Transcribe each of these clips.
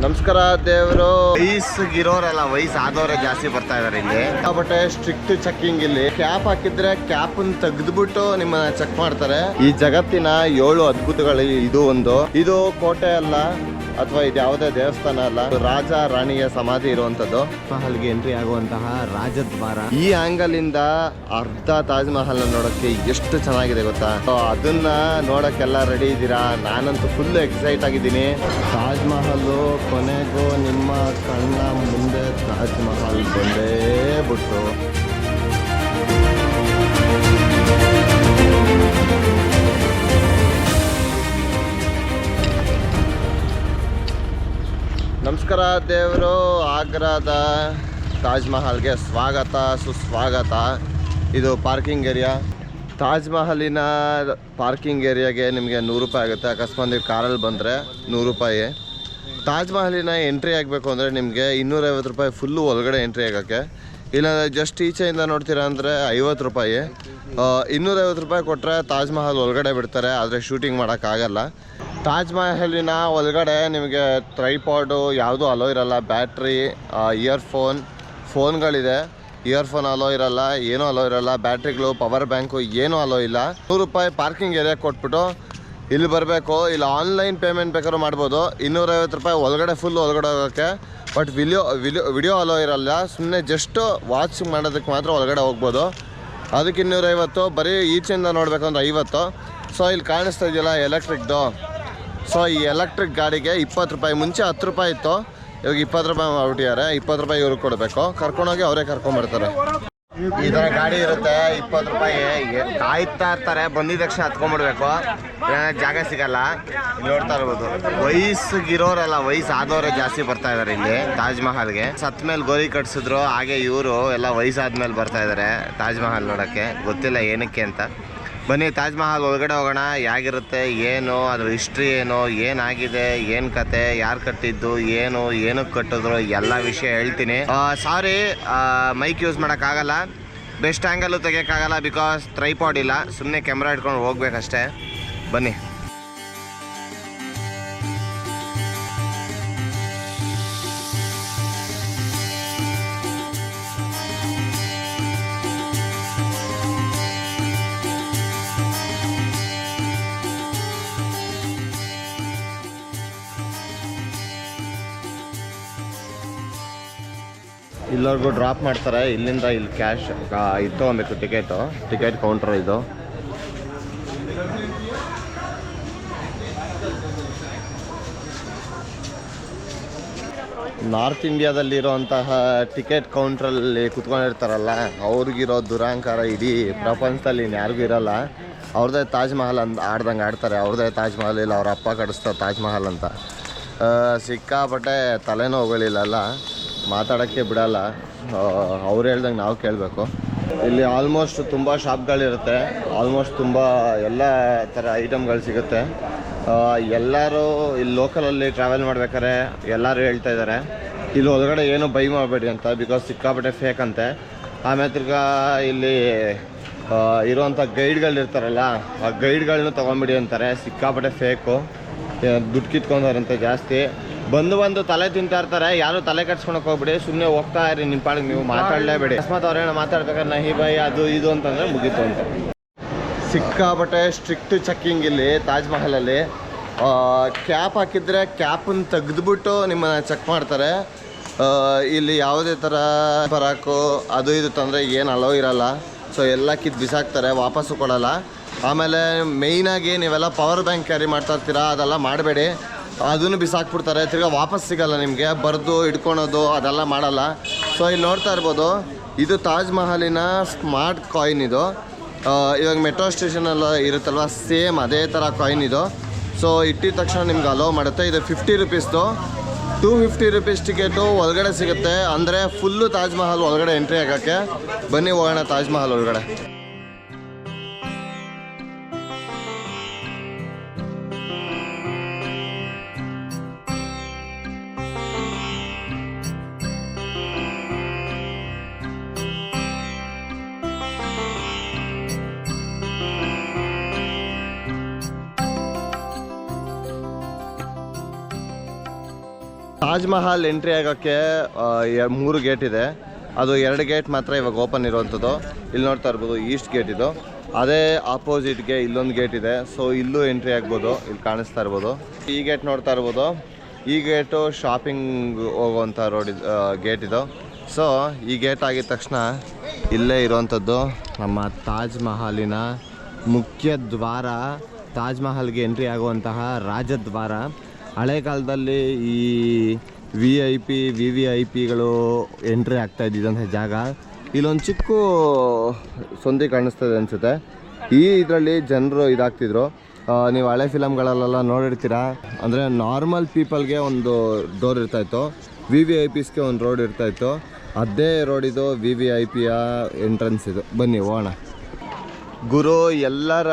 ನಮಸ್ಕಾರ ದೇವರು. ವಯಸ್ಸಿಗಿರೋರೆಲ್ಲ ವಯಸ್ಸಾದವರೇ ಜಾಸ್ತಿ ಬರ್ತಾ ಇದಾರೆ ಇಲ್ಲಿ. ಬಟ್ಟೆ ಸ್ಟ್ರಿಕ್ಟ್ ಚೆಕಿಂಗ್ ಇಲ್ಲಿ. ಕ್ಯಾಪ್ ಹಾಕಿದ್ರೆ ಕ್ಯಾಪ್ ತೆಗೆದ್ಬಿಟ್ಟು ನಿಮ್ಮನ್ನ ಚೆಕ್ ಮಾಡ್ತಾರೆ. ಈ ಜಗತ್ತಿನ ಏಳು ಅದ್ಭುತಗಳು ಇದು ಒಂದು. ಇದು ಕೋಟೆ ಅಲ್ಲ. ಅಥವಾ ಇದು ಯಾವುದೇ ದೇವಸ್ಥಾನ ಅಲ್ಲ ರಾಜ ರಾಣಿಯ ಸಮಾಧಿ ಇರುವಂತದ್ದು ಮಹಲ್ಗೆ ಎಂಟ್ರಿ ಆಗುವಂತಹ ರಾಜದ್ವಾರ. ಈ ಆಂಗಲ್ ಇಂದ ಅರ್ಧ ತಾಜ್ ಮಹಲ್ ನೋಡಕ್ಕೆ ಎಷ್ಟು ಚೆನ್ನಾಗಿದೆ ಗೊತ್ತಾ? ಅದನ್ನ ನೋಡಕ್ಕೆಲ್ಲ ರೆಡಿ ಇದ್ದೀರಾ? ನಾನಂತೂ ಫುಲ್ ಎಕ್ಸೈಟ್ ಆಗಿದ್ದೀನಿ. ತಾಜ್ ಮಹಲ್ ಕೊನೆಗೂ ನಿಮ್ಮ ಕಣ್ಣ ಮುಂದೆ ತಾಜ್ ಮಹಲ್ ಬಂದೇ ಬಿಟ್ಟು ನಮಸ್ಕಾರ ದೇವರು, ಆಗ್ರಾದ ತಾಜ್ ಮಹಲ್ಗೆ ಸ್ವಾಗತ, ಸುಸ್ವಾಗತ. ಇದು ಪಾರ್ಕಿಂಗ್ ಏರಿಯಾ ತಾಜ್ ಮಹಲಿನ ಪಾರ್ಕಿಂಗ್ ಏರಿಯಾಗೆ ನಿಮಗೆ ನೂರು ರೂಪಾಯಿ ಆಗುತ್ತೆ. ಅಕಸ್ಮಾತ್ ನೀವು ಕಾರಲ್ಲಿ ಬಂದರೆ ನೂರು ರೂಪಾಯಿ. ತಾಜ್ ಮಹಲಿನ ಎಂಟ್ರಿ ಆಗಬೇಕು ಅಂದರೆ ನಿಮಗೆ ಇನ್ನೂರೈವತ್ತು ರೂಪಾಯಿ ಫುಲ್ಲು ಒಳಗಡೆ ಎಂಟ್ರಿ ಆಗೋಕ್ಕೆ. ಇಲ್ಲಾಂದರೆ ಜಸ್ಟ್ ಈಚೆಯಿಂದ ನೋಡ್ತೀರಾ ಅಂದರೆ ಐವತ್ತು ರೂಪಾಯಿ. ಇನ್ನೂರೈವತ್ತು ರೂಪಾಯಿ ಕೊಟ್ಟರೆ ತಾಜ್ ಮಹಲ್ ಒಳಗಡೆ ಬಿಡ್ತಾರೆ. ಆದರೆ ಶೂಟಿಂಗ್ ಮಾಡೋಕ್ಕಾಗಲ್ಲ. ತಾಜ್ ಮಹಲಿನ ಒಳಗಡೆ ನಿಮಗೆ ಟ್ರೈಪಾಡು ಯಾವುದೂ ಅಲೋ ಇರಲ್ಲ ಬ್ಯಾಟ್ರಿ ಇಯರ್ಫೋನ್ ಫೋನ್ಗಳಿದೆ ಇಯರ್ಫೋನ್ ಅಲೋ ಇರಲ್ಲ, ಏನೂ ಅಲೋ ಇರಲ್ಲ ಬ್ಯಾಟ್ರಿಗಳು ಪವರ್ ಬ್ಯಾಂಕು ಏನೂ ಅಲೋ ಇಲ್ಲ. ನೂರು ರೂಪಾಯಿ ಪಾರ್ಕಿಂಗ್ ಏರಿಯಾ ಕೊಟ್ಬಿಟ್ಟು ಇಲ್ಲಿ ಬರಬೇಕು. ಇಲ್ಲ ಆನ್ಲೈನ್ ಪೇಮೆಂಟ್ ಬೇಕಾದ್ರೂ ಮಾಡ್ಬೋದು. ಇನ್ನೂರೈವತ್ತು ರೂಪಾಯಿ ಒಳಗಡೆ ಫುಲ್ ಒಳಗಡೆ ಹೋಗೋಕ್ಕೆ. ಬಟ್ ವಿಲಿಯೋ ವಿಲಿಯೋ ವಿಡಿಯೋ ಅಲೋ ಇರಲ್ಲ. ಸುಮ್ಮನೆ ಜಸ್ಟ್ ವಾಚ್ ಮಾಡೋದಕ್ಕೆ ಮಾತ್ರ ಒಳಗಡೆ ಹೋಗ್ಬೋದು. ಅದಕ್ಕೆ ಇನ್ನೂರೈವತ್ತು, ಬರೀ ಈಚೆಯಿಂದ ನೋಡಬೇಕಂದ್ರೆ ಐವತ್ತು. ಸೊ ಇಲ್ಲಿ ಕಾಣಿಸ್ತಾ ಇದೆಯಲ್ಲ ಎಲೆಕ್ಟ್ರಿಕ್ದು ಸೊ ಈ ಎಲೆಕ್ಟ್ರಿಕ್ ಗಾಡಿಗೆ ಇಪ್ಪತ್ತು ರೂಪಾಯಿ ಮುಂಚೆ ಹತ್ತು ರೂಪಾಯಿ ಇತ್ತು. ಇವಾಗ ಇಪ್ಪತ್ತು ರೂಪಾಯಿ ಮಾಡ್ಬಿಟ್ಟಿದ್ದಾರೆ ಇಪ್ಪತ್ತು ರೂಪಾಯಿ ಇವ್ರಿಗೆ ಕೊಡಬೇಕು. ಕರ್ಕೊಂಡೋಗಿ ಅವರೇ ಕರ್ಕೊಂಬರ್ತಾರೆ ಈ ಥರ ಗಾಡಿ ಇರುತ್ತೆ. ಇಪ್ಪತ್ತು ರೂಪಾಯಿ. ಕಾಯ್ತಾ ಇರ್ತಾರೆ. ಬಂದಿದ ತಕ್ಷಣ ಹತ್ಕೊಂಡ್ಬಿಡ್ಬೇಕು. ಜಾಗ ಸಿಗಲ್ಲ. ನೋಡ್ತಾ ಇರ್ಬೋದು. ವಯಸ್ಸಿಗಿರೋರೆಲ್ಲ, ವಯಸ್ಸಾದವರೇ ಜಾಸ್ತಿ ಬರ್ತಾ ಇದಾರೆ ಇಲ್ಲಿ, ತಾಜ್ ಮಹಲ್ಗೆ. ಸತ್ ಮೇಲೆ ಗೋರಿ ಕಟ್ಸಿದ್ರು. ಹಾಗೆ ಇವರು ಎಲ್ಲ ವಯಸ್ಸಾದ್ಮೇಲೆ ಬರ್ತಾ ಇದಾರೆ ತಾಜ್ ಮಹಲ್ ನೋಡಕ್ಕೆ. ಗೊತ್ತಿಲ್ಲ ಏನಕ್ಕೆ ಅಂತ. ಬನ್ನಿ, ತಾಜ್ ಮಹಲ್ ಒಳಗಡೆ ಹೋಗೋಣ. ಹೇಗಿರುತ್ತೆ, ಏನು, ಅದ್ರ ಹಿಸ್ಟ್ರಿ ಏನು, ಏನಾಗಿದೆ, ಏನು ಕತೆ, ಯಾರು ಕಟ್ಟಿದ್ದು, ಏನು ಏನಕ್ಕೆ ಕಟ್ಟಿದ್ರು, ಎಲ್ಲ ವಿಷಯ ಹೇಳ್ತೀನಿ. ಸಾರಿ ಮೈಕ್ ಯೂಸ್ ಮಾಡೋಕ್ಕಾಗಲ್ಲ. ಬೆಸ್ಟ್ ಆ್ಯಂಗಲ್ಲು ತೆಗಿಯೋಕ್ಕಾಗಲ್ಲ ಬಿಕಾಸ್ ಟ್ರೈಪಾಡ್ ಇಲ್ಲ. ಸುಮ್ಮನೆ ಕ್ಯಾಮ್ರಾ ಇಟ್ಕೊಂಡು ಹೋಗ್ಬೇಕಷ್ಟೇ. ಬನ್ನಿ. ಇಲ್ಲವರೆಗೂ ಡ್ರಾಪ್ ಮಾಡ್ತಾರೆ. ಇಲ್ಲಿಂದ ಇಲ್ಲಿ ಕ್ಯಾಶ್ ಇದು ತೊಗೊಬೇಕು ಟಿಕೆಟು ಟಿಕೆಟ್ ಕೌಂಟರ್ ಇದು. ನಾರ್ತ್ ಇಂಡಿಯಾದಲ್ಲಿರುವಂತಹ ಟಿಕೆಟ್ ಕೌಂಟ್ರಲ್ಲಿ ಕುತ್ಕೊಂಡಿರ್ತಾರಲ್ಲ ಅವ್ರಿಗಿರೋ ದುರಾಂಕಾರ ಇಡೀ ಪ್ರಪಂಚದಲ್ಲಿ ಯಾರಿಗೂ ಇರಲ್ಲ. ಅವ್ರದ್ದೇ ತಾಜ್ ಮಹಲ್ ಅಂತ ಆಡ್ದಂಗೆ ಆಡ್ತಾರೆ. ಅವ್ರದ್ದೇ ತಾಜ್ ಮಹಲ್ ಇಲ್ಲ ಅವ್ರ ಅಪ್ಪ ಕಡಿಸ್ತಾರೆ ತಾಜ್ ಮಹಲ್ ಅಂತ. ಸಿಕ್ಕಾಪಟ್ಟೆ ತಲೆನೋವುಗಳಿಲ್ಲಲ್ಲ ಮಾತಾಡೋಕ್ಕೆ ಬಿಡಲ್ಲ. ಅವ್ರು ಹೇಳ್ದಂಗೆ ನಾವು ಕೇಳಬೇಕು. ಇಲ್ಲಿ ಆಲ್ಮೋಸ್ಟ್ ತುಂಬ ಶಾಪ್ಗಳಿರುತ್ತೆ ಆಲ್ಮೋಸ್ಟ್ ತುಂಬ ಎಲ್ಲ ಥರ ಐಟಮ್ಗಳು ಸಿಗುತ್ತೆ. ಎಲ್ಲರೂ ಇಲ್ಲಿ ಲೋಕಲಲ್ಲಿ ಟ್ರಾವೆಲ್ ಮಾಡ್ಬೇಕಾದ್ರೆ ಎಲ್ಲರೂ ಹೇಳ್ತಾ ಇದ್ದಾರೆ. ಇಲ್ಲಿ ಒಳಗಡೆ ಏನು ಬೈ ಮಾಡಬೇಡಿ ಅಂತ ಬಿಕಾಸ್ ಸಿಕ್ಕಾಪಟ್ಟೆ ಫೇಕ್ ಅಂತೆ. ಆಮೇಲೆ ತಿರ್ಗಾ ಇಲ್ಲಿ ಇರುವಂಥ ಗೈಡ್ಗಳು ಇರ್ತಾರಲ್ಲ, ಆ ಗೈಡ್ಗಳನ್ನೂ ತೊಗೊಂಬಿಡಿ ಅಂತಾರೆ. ಸಿಕ್ಕಾಪಟ್ಟೆ ಫೇಕು ದುಡ್ಡು ಕಿತ್ಕೊಂಡವ್ರಂತೆ ಜಾಸ್ತಿ. ಬಂದು ಬಂದು ತಲೆ ತಿಂತಾ ಇರ್ತಾರೆ, ಯಾರು ತಲೆ ಕಟ್ಸ್ಕೊಳಕ್ ಹೋಗ್ಬಿಡಿ ಸುಮ್ಮನೆ ಹೋಗ್ತಾ ಇರಿ ನಿಮ್ಮ ಪಾಳಿಗೆ ನೀವು ಮಾತಾಡಲೇಬೇಡಿ. ಅಕಸ್ಮಾತ್ ಅವ್ರೇನ ಮಾತಾಡ್ಬೇಕಾದ್ರೆ, ನಹಿ ಬೈ ಅದು ಇದು ಅಂತಂದ್ರೆ ಮುಗೀತು ಅಂತ. ಸಿಕ್ಕಾಬಟ್ಟೆ ಸ್ಟ್ರಿಕ್ಟ್ ಚೆಕ್ಕಿಂಗ್ ಇಲ್ಲಿ ತಾಜ್ ಮಹಲಲ್ಲಿ. ಕ್ಯಾಪ್ ಹಾಕಿದ್ರೆ ಕ್ಯಾಪನ್ನು ತೆಗೆದ್ಬಿಟ್ಟು ನಿಮ್ಮನ್ನು ಚೆಕ್ ಮಾಡ್ತಾರೆ. ಇಲ್ಲಿ ಯಾವುದೇ ಥರ ಪರಾಕು ಅದು ಇದು ತಂದರೆ ಏನು ಅಲೋ ಇರಲ್ಲ. ಸೊ ಎಲ್ಲ ಕಿತ್ತು ಬಿಸಾಕ್ತಾರೆ, ವಾಪಸ್ಸು ಕೊಡಲ್ಲ. ಆಮೇಲೆ ಮೇಯ್ನಾಗಿ ನೀವೆಲ್ಲ ಪವರ್ ಬ್ಯಾಂಕ್ ಕ್ಯಾರಿ ಮಾಡ್ತಾ ಇರ್ತೀರಾ, ಅದೆಲ್ಲ ಮಾಡಬೇಡಿ. ಅದನ್ನು ಬಿಸಾಕ್ಬಿಡ್ತಾರೆ, ತಿರ್ಗಾ ವಾಪಸ್ ಸಿಗಲ್ಲ ನಿಮಗೆ, ಬರೆದು ಇಟ್ಕೊಳೋದು ಅದೆಲ್ಲ ಮಾಡಲ್ಲ. ಸೊ ಇಲ್ಲಿ ನೋಡ್ತಾ ಇರ್ಬೋದು, ಇದು ತಾಜ್ ಮಹಲಿನ ಸ್ಮಾರ್ಟ್ ಕಾಯಿನ್ ಇದು. ಇವಾಗ ಮೆಟ್ರೋ ಸ್ಟೇಷನಲ್ಲಿ ಇರುತ್ತಲ್ವ, ಸೇಮ್ ಅದೇ ಥರ ಕಾಯಿನ್ ಇದು. ಸೊ ಇಟ್ಟಿದ ತಕ್ಷಣ ನಿಮ್ಗೆ ಅಲೋ ಮಾಡುತ್ತೆ. ಇದು ಫಿಫ್ಟಿ ರುಪೀಸ್ದು ಟೂ ಫಿಫ್ಟಿ ರುಪೀಸ್ ಟಿಕೆಟು ಒಳಗಡೆ ಸಿಗುತ್ತೆ. ಅಂದರೆ ಫುಲ್ಲು ತಾಜ್ ಮಹಲ್ ಒಳಗಡೆ ಎಂಟ್ರಿ ಆಗೋಕ್ಕೆ. ಬನ್ನಿ ಹೋಗೋಣ ತಾಜ್ ಮಹಲ್ ಒಳಗಡೆ. ತಾಜ್ ಮಹಲ್ ಎಂಟ್ರಿ ಆಗೋಕ್ಕೆ ಮೂರು ಗೇಟ್ ಇದೆ. ಅದು ಎರಡು ಗೇಟ್ ಮಾತ್ರ ಇವಾಗ ಓಪನ್ ಇರುವಂಥದ್ದು. ಇಲ್ಲಿ ನೋಡ್ತಾ ಇರ್ಬೋದು ಈಸ್ಟ್ ಗೇಟ್ ಇದು. ಅದೇ ಆಪೋಸಿಟ್ಗೆ ಇಲ್ಲೊಂದು ಗೇಟ್ ಇದೆ. ಸೊ ಇಲ್ಲೂ ಎಂಟ್ರಿ ಆಗ್ಬೋದು. ಇಲ್ಲಿ ಕಾಣಿಸ್ತಾ ಇರ್ಬೋದು. ಈ ಗೇಟ್ ನೋಡ್ತಾ ಇರ್ಬೋದು. ಈ ಗೇಟು ಶಾಪಿಂಗ್ ಹೋಗುವಂಥ ರೋಡ್ ಗೇಟ್ ಇದು. ಸೊ ಈ ಗೇಟ್ ಆಗಿದ ತಕ್ಷಣ ಇಲ್ಲೇ ಇರುವಂಥದ್ದು ನಮ್ಮ ತಾಜ್ ಮಹಲಿನ ಮುಖ್ಯ ದ್ವಾರ ತಾಜ್ ಮಹಲ್ಗೆ ಎಂಟ್ರಿ ಆಗುವಂತಹ ರಾಜದ್ವಾರ. ಹಳೆ ಕಾಲದಲ್ಲಿ ಈ V I P V V I ಪಿಗಳು entry ಆಗ್ತಾ ಇದ್ದಿದ್ದಂಥ ಜಾಗ. ಇಲ್ಲೊಂದು ಚಿಕ್ಕ ಸಂದಿ ಕಾಣಿಸ್ತದೆ ಅನಿಸುತ್ತೆ. ಈ ಇದರಲ್ಲಿ ಜನರು ಇದಾಗ್ತಿದ್ರು. ನೀವು ಹಳೆ ಫಿಲಮ್ಗಳಲ್ಲೆಲ್ಲ ನೋಡಿರ್ತೀರಾ? ಅಂದರೆ ನಾರ್ಮಲ್ ಪೀಪಲ್ಗೆ ಒಂದು ಡೋರ್ ಇರ್ತಾಯಿತ್ತು. ವಿ ವಿ ಐ ಪಿಸ್ಗೆ ಒಂದು ರೋಡ್ ಇರ್ತಾಯಿತ್ತು. ಅದೇ ರೋಡ್ ಇದು ವಿ ವಿ ಐ ಪಿಯ ಎಂಟ್ರೆನ್ಸ್ ಇದು. ಬನ್ನಿ, ಹೋಗೋಣ. ಗುರು, ಎಲ್ಲರ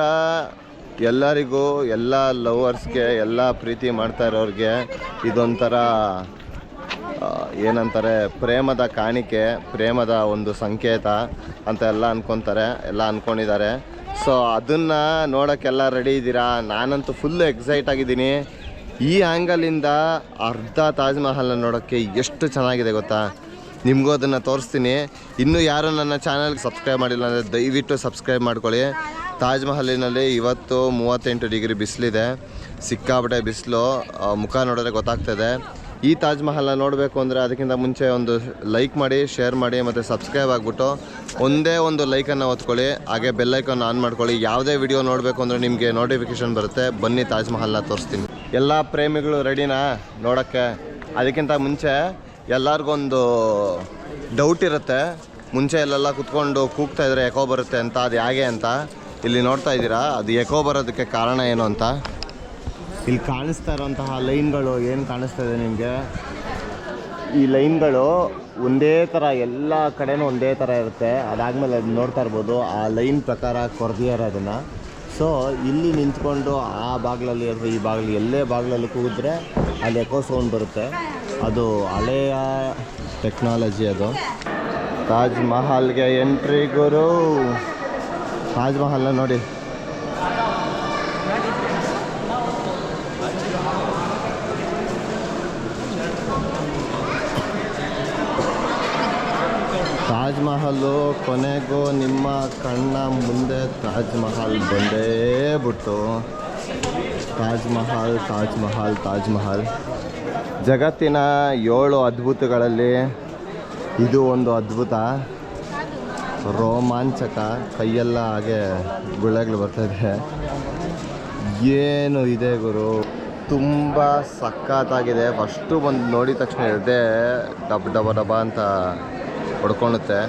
ಎಲ್ಲರಿಗೂ, ಎಲ್ಲ ಲವರ್ಸ್ಗೆ ಎಲ್ಲ ಪ್ರೀತಿ ಮಾಡ್ತಾ ಇರೋರಿಗೆ ಇದೊಂಥರ ಏನಂತಾರೆ, ಪ್ರೇಮದ ಕಾಣಿಕೆ, ಪ್ರೇಮದ ಒಂದು ಸಂಕೇತ ಅಂತ ಎಲ್ಲ ಅನ್ಕೊತಾರೆ, ಎಲ್ಲ ಅಂದ್ಕೊಂಡಿದ್ದಾರೆ ಸೊ ಅದನ್ನು ನೋಡೋಕ್ಕೆಲ್ಲ ರೆಡಿ ಇದ್ದೀರಾ? ನಾನಂತೂ ಫುಲ್ ಎಕ್ಸೈಟ್ ಆಗಿದ್ದೀನಿ. ಈ ಆ್ಯಂಗಲಿಂದ ಅರ್ಧ ತಾಜ್ ಮಹಲ್ನ ನೋಡೋಕ್ಕೆ ಎಷ್ಟು ಚೆನ್ನಾಗಿದೆ ಗೊತ್ತಾ? ನಿಮಗೂ ಅದನ್ನು ತೋರಿಸ್ತೀನಿ. ಇನ್ನೂ ಯಾರು ನನ್ನ ಚಾನಲ್ಗೆ ಸಬ್ಸ್ಕ್ರೈಬ್ ಮಾಡಿಲ್ಲ ಅಂದರೆ ದಯವಿಟ್ಟು ಸಬ್ಸ್ಕ್ರೈಬ್ ಮಾಡ್ಕೊಳ್ಳಿ. ತಾಜ್ ಮಹಲಿನಲ್ಲಿ ಇವತ್ತು ಮೂವತ್ತೆಂಟು ಡಿಗ್ರಿ ಬಿಸಿಲಿದೆ. ಸಿಕ್ಕಾಪಟ್ಟೆ ಬಿಸಿಲು ಮುಖ ನೋಡಿದ್ರೆ ಗೊತ್ತಾಗ್ತದೆ. ಈ ತಾಜ್ ಮಹಲ್ನ ನೋಡಬೇಕು ಅಂದರೆ ಅದಕ್ಕಿಂತ ಮುಂಚೆ ಒಂದು ಲೈಕ್ ಮಾಡಿ, ಶೇರ್ ಮಾಡಿ ಮತ್ತು ಸಬ್ಸ್ಕ್ರೈಬ್ ಆಗಿಬಿಟ್ಟು ಒಂದೇ ಒಂದು ಲೈಕನ್ನು ಒತ್ಕೊಳ್ಳಿ ಹಾಗೆ ಬೆಲ್ಲೈಕನ್ನು ಆನ್ ಮಾಡ್ಕೊಳ್ಳಿ. ಯಾವುದೇ ವಿಡಿಯೋ ನೋಡಬೇಕು ಅಂದರೆ ನಿಮಗೆ ನೋಟಿಫಿಕೇಶನ್ ಬರುತ್ತೆ. ಬನ್ನಿ ತಾಜ್ ಮಹಲ್ನ ತೋರಿಸ್ತೀನಿ. ಎಲ್ಲ ಪ್ರೇಮಿಗಳು ರೆಡಿನಾ ನೋಡೋಕ್ಕೆ? ಅದಕ್ಕಿಂತ ಮುಂಚೆ ಎಲ್ಲರಿಗೊಂದು ಡೌಟ್ ಇರುತ್ತೆ. ಮುಂಚೆ ಎಲ್ಲೆಲ್ಲ ಕುತ್ಕೊಂಡು ಕೂಗ್ತಾ ಇದ್ರೆ ಯಾಕೋ ಬರುತ್ತೆ ಅಂತ, ಅದು ಹೇಗೆ ಅಂತ. ಇಲ್ಲಿ ನೋಡ್ತಾ ಇದ್ದೀರಾ? ಅದು ಎಕೋ ಬರೋದಕ್ಕೆ ಕಾರಣ ಏನು ಅಂತ? ಇಲ್ಲಿ ಕಾಣಿಸ್ತಾ ಇರೋಂತಹ ಲೈನ್ಗಳು ಏನು ಕಾಣಿಸ್ತಾ ಇದೆ ನಿಮಗೆ? ಈ ಲೈನ್ಗಳು ಒಂದೇ ಥರ ಎಲ್ಲ ಕಡೆನೂ ಒಂದೇ ಥರ ಇರುತ್ತೆ. ಅದಾದಮೇಲೆ ಅದು ನೋಡ್ತಾ ಇರ್ಬೋದು, ಆ ಲೈನ್ ಪ್ರಕಾರ ಕೊರ್ದಿದ್ದಾರೆ ಅದನ್ನು. ಸೊ ಇಲ್ಲಿ ನಿಂತ್ಕೊಂಡು ಆ ಬಾಗಿಲಲ್ಲಿ ಅಥವಾ ಈ ಬಾಗಿಲು ಎಲ್ಲೇ ಬಾಗಿಲಲ್ಲಿ ಕೂಗಿದ್ರೆ ಅಲ್ಲಿ ಎಕೋ ಸೌಂಡ್ ಬರುತ್ತೆ. ಅದು ಹಳೆಯ ಟೆಕ್ನಾಲಜಿ ಅದು. ತಾಜ್ ಮಹಲ್ಗೆ ಎಂಟ್ರಿ ಗುರು. ತಾಜ್ ಮಹಲ್ ನೋಡಿ. ತಾಜ್ ಮಹಲು ಕೊನೆಗೂ ನಿಮ್ಮ ಕಣ್ಣ ಮುಂದೆ ತಾಜ್ ಮಹಲ್ ಬಂದೇ ಬಿಟ್ಟು ತಾಜ್ ಮಹಲ್ ತಾಜ್ ಮಹಲ್ ತಾಜ್ ಮಹಲ್ ಜಗತ್ತಿನ ಏಳು ಅದ್ಭುತಗಳಲ್ಲಿ ಇದು ಒಂದು ಅದ್ಭುತ. ರೋಮಾಂಚಕ, ಕೈಯೆಲ್ಲ ಹಾಗೆ ಗುಳ್ಳೆಗಳು ಬರ್ತಾಯಿದೆ ಏನು ಇದೆ ಗುರು? ತುಂಬ ಸಖತ್ತಾಗಿದೆ. ಫಸ್ಟು ಬಂದು ನೋಡಿದ ತಕ್ಷಣ ಇದೆ ಡಬ್ ಡಬ ಡಬ ಅಂತ ಹೊಡ್ಕೊಳುತ್ತೆ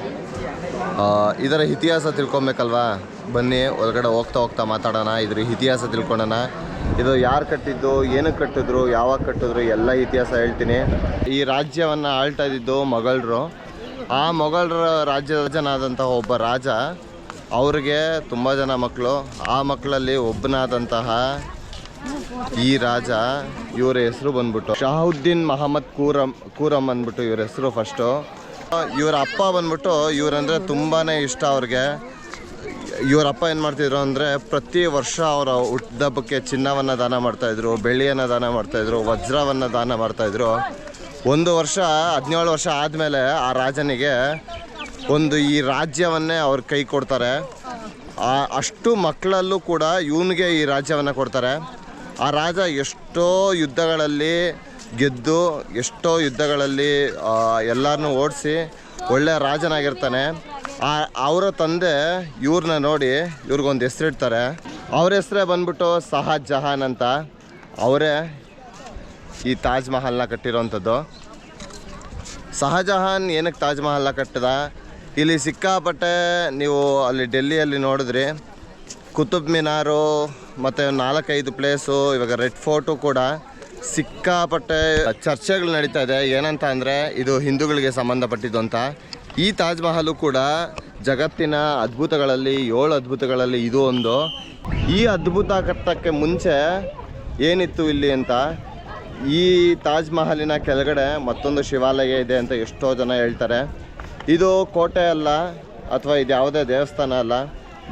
ಇದರ ಇತಿಹಾಸ ತಿಳ್ಕೊಬೇಕಲ್ವಾ? ಬನ್ನಿ, ಒಳಗಡೆ ಹೋಗ್ತಾ ಹೋಗ್ತಾ ಮಾತಾಡೋಣ. ಇದ್ರ ಇತಿಹಾಸ ತಿಳ್ಕೊಳೋಣ ಇದು ಯಾರು ಕಟ್ಟಿದ್ದು, ಏನಕ್ಕೆ ಕಟ್ಟಿದ್ರು, ಯಾವಾಗ ಕಟ್ಟಿದ್ರು, ಎಲ್ಲ ಇತಿಹಾಸ ಹೇಳ್ತೀನಿ. ಈ ರಾಜ್ಯವನ್ನು ಆಳ್ತಾ ಇದ್ದಿದ್ದು ಮೊಘಲರು. ಆ ಮೊಘಲರ ರಾಜ್ಯಜನಾದಂತಹ ಒಬ್ಬ ರಾಜ, ಅವ್ರಿಗೆ ತುಂಬ ಜನ ಮಕ್ಕಳು ಆ ಮಕ್ಕಳಲ್ಲಿ ಒಬ್ಬನಾದಂತಹ ಈ ರಾಜ, ಇವರ ಹೆಸರು ಬಂದ್ಬಿಟ್ಟು ಶಹಾವುದ್ದೀನ್ ಮಹಮ್ಮದ್ ಕೂರಮ್ ಕೂರಮ್ ಅಂದ್ಬಿಟ್ಟು ಇವ್ರ ಹೆಸರು ಫಸ್ಟು ಇವರ ಅಪ್ಪ ಬಂದ್ಬಿಟ್ಟು ಇವರಂದರೆ ತುಂಬಾ ಇಷ್ಟ ಅವ್ರಿಗೆ. ಇವರ ಅಪ್ಪ ಏನು ಮಾಡ್ತಿದ್ರು ಅಂದರೆ ಪ್ರತಿ ವರ್ಷ ಅವರ ಹುಟ್ಟಿದಬ್ಬಕ್ಕೆ ಚಿನ್ನವನ್ನು ದಾನ ಮಾಡ್ತಾಯಿದ್ರು ಬೆಳ್ಳಿಯನ್ನು ದಾನ ಮಾಡ್ತಾಯಿದ್ರು ವಜ್ರವನ್ನು ದಾನ ಮಾಡ್ತಾಯಿದ್ರು ಒಂದು ವರ್ಷ, ಹದಿನೇಳು ವರ್ಷ ಆದಮೇಲೆ ಆ ರಾಜನಿಗೆ ಒಂದು ಈ ರಾಜ್ಯವನ್ನೇ ಅವ್ರ ಕೈ ಕೊಡ್ತಾರೆ. ಆ ಅಷ್ಟು ಮಕ್ಕಳಲ್ಲೂ ಕೂಡ ಇವನಿಗೆ ಈ ರಾಜ್ಯವನ್ನು ಕೊಡ್ತಾರೆ. ಆ ರಾಜ ಎಷ್ಟೋ ಯುದ್ಧಗಳಲ್ಲಿ ಗೆದ್ದು, ಎಷ್ಟೋ ಯುದ್ಧಗಳಲ್ಲಿ ಎಲ್ಲರನ್ನು ಓಡಿಸಿ ಒಳ್ಳೆ ರಾಜನಾಗಿರ್ತಾನೆ. ಆ, ಅವರ ತಂದೆ ಇವ್ರನ್ನ ನೋಡಿ ಇವ್ರಿಗೊಂದು ಹೆಸರಿಡ್ತಾರೆ. ಅವ್ರ ಹೆಸರೇ ಬಂದ್ಬಿಟ್ಟು ಸಹಾ ಜಹಾನ್ ಅಂತ. ಅವರೇ ಈ ತಾಜ್ ಮಹಲ್ನ ಕಟ್ಟಿರೋವಂಥದ್ದು ಶಹಜಹಾನ್ ಏನಕ್ಕೆ ತಾಜ್ ಮಹಲ್ನ ಕಟ್ಟದ? ಇಲ್ಲಿ ಸಿಕ್ಕಾಪಟ್ಟೆ ನೀವು ಅಲ್ಲಿ ಡೆಲ್ಲಿಯಲ್ಲಿ ನೋಡಿದ್ರಿ. ಕುತುಬ್ ಮಿನಾರು ಮತ್ತು ನಾಲ್ಕೈದು ಪ್ಲೇಸು, ಇವಾಗ ರೆಡ್ ಫೋರ್ಟು ಕೂಡ ಸಿಕ್ಕಾಪಟ್ಟೆ ಚರ್ಚೆಗಳು ನಡೀತಾ ಇದೆ. ಏನಂತ ಅಂದರೆ ಇದು ಹಿಂದೂಗಳಿಗೆ ಸಂಬಂಧಪಟ್ಟಿದ್ದು ಅಂತ. ಈ ತಾಜ್ ಮಹಲು ಕೂಡ ಜಗತ್ತಿನ ಅದ್ಭುತಗಳಲ್ಲಿ, ಏಳು ಅದ್ಭುತಗಳಲ್ಲಿ ಇದು ಒಂದು. ಈ ಅದ್ಭುತ ಕಟ್ಟಕ್ಕೆ ಮುಂಚೆ ಏನಿತ್ತು ಇಲ್ಲಿ ಅಂತ? ಈ ತಾಜ್ ಮಹಲಿನ ಕೆಳಗಡೆ ಮತ್ತೊಂದು ಶಿವಾಲಯ ಇದೆ ಅಂತ ಎಷ್ಟೋ ಜನ ಹೇಳ್ತಾರೆ. ಇದು ಕೋಟೆ ಅಲ್ಲ, ಅಥವಾ ಇದು ಯಾವುದೇ ದೇವಸ್ಥಾನ ಅಲ್ಲ,